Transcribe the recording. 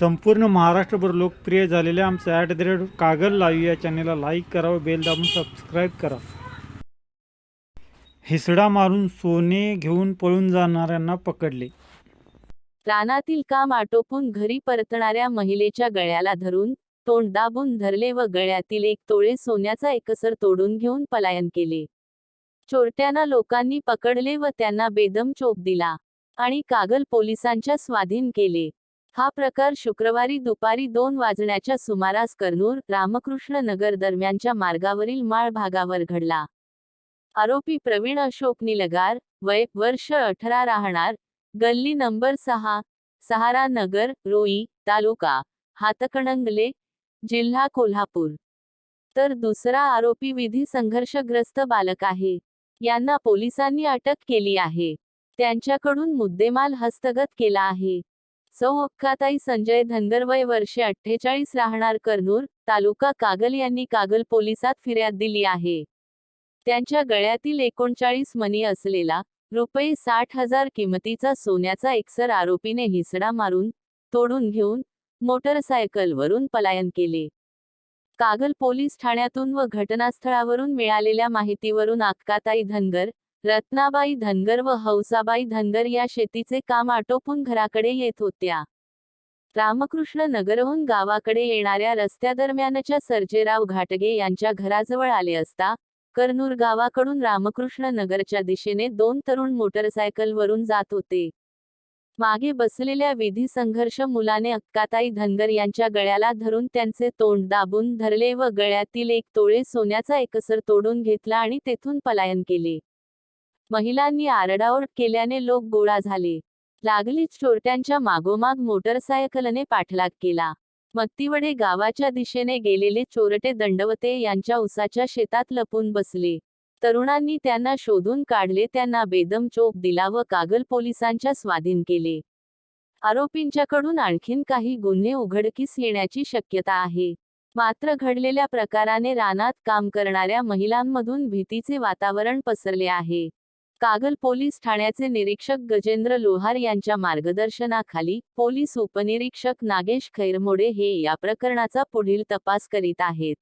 संपूर्ण महाराष्ट्रभर लोकप्रिय झालेल्या आमचं at the rate Kagal live या चॅनेलला लाईक करा व बेल दाबून सबस्क्राईब करा. हिसडा मारून सोने घेऊन पळून जाणाऱ्यांना पकडले. रानातील काम आटोपून घरी परतणाऱ्या महिलेच्या गळ्याला धरून तोंड दाबून धरले व गळ्यातील एक तोळे सोन्याचा एकसर तोडून घेऊन पलायन केले. चोरट्यांना लोकांनी पकडले व त्यांना बेदम चोप दिला आणि कागल पोलिसांच्या स्वाधीन केले. हा प्रकार शुक्रवारी दुपारी दोन वाजण्याच्या सुमारास कर्नूर रामकृष्ण नगर दरम्यानच्या मार्गावरील माळ भागावर घडला. आरोपी प्रवीण अशोक निलगार वय वर्ष अठरा राहणार गल्ली नंबर सहा सहारा नगर रोई तालुका हातकणंगले जिल्हा कोल्हापूर. तर दुसरा आरोपी विधी संघर्षग्रस्त बालक आहे. यांना पोलिसांनी अटक केली आहे. त्यांच्याकडून मुद्देमाल हस्तगत केला आहे. सौ अक्काताई संजय धनगर वय वर्षे अठ्ठेचाळीस राहणार कर्नूर तालुका कागल यांनी कागल पोलिसात फिर्याद दिली आहे. त्यांच्या गळ्यातील एकोणचाळीस मनी असलेला रुपये साठ हजार किमतीचा सोन्याचा एकसर आरोपीने हिसडा मारून तोडून घेऊन मोटरसायकलवरून पलायन केले. कागल पोलीस ठाण्यातून व घटनास्थळावरून मिळालेल्या माहितीवरून आक्काताई धनगर रत्नाबाई धनगर व हौसाबाई धनगर या शेतीचे काम आटोपून घराकडे येत होत्या. रामकृष्ण नगरहून गावाकडे येणाऱ्या रस्त्यादरम्यानच्या सर्जेराव घाटगे यांच्या घराजवळ आले असता कर्नूर गावाकडून रामकृष्ण नगरच्या दिशेने दोन तरुण मोटरसायकलवरून जात होते. मागे बसलेल्या विधी संघर्ष मुलाने अक्काताई धनगर यांच्या गळ्याला धरून त्यांचे तोंड दाबून धरले व गळ्यातील एक तोळे सोन्याचा एकसर तोडून घेतला आणि तेथून पलायन केले. महिलांनी आरडाओरड केल्याने लोक गोळा झाले. लागलीच चोरट्यांच्या मागोमाग मोटरसायकलने पाठलाग केला. मत्तीवडे गावाच्या दिशेने गेलेले चोरटे दंडवते यांच्या उसाच्या शेतात लपून बसले. तरुणांनी त्यांना शोधून काढले त्यांना बेदम चोप दिला व कागल पोलिसांच्या स्वाधीन केले. आरोपींच्याकडून आणखीन काही गुन्हे उघडकीस येण्याची शक्यता आहे. मात्र घडलेल्या प्रकाराने रानात काम करणाऱ्या महिलांमधून भीतीचे वातावरण पसरले आहे. कागल पोलीस ठाण्याचे निरीक्षक गजेंद्र लोहार यांच्या मार्गदर्शनाखाली पोलीस उपनिरीक्षक नागेश खैरमोडे हे या प्रकरणाचा पुढील तपास करीत आहेत.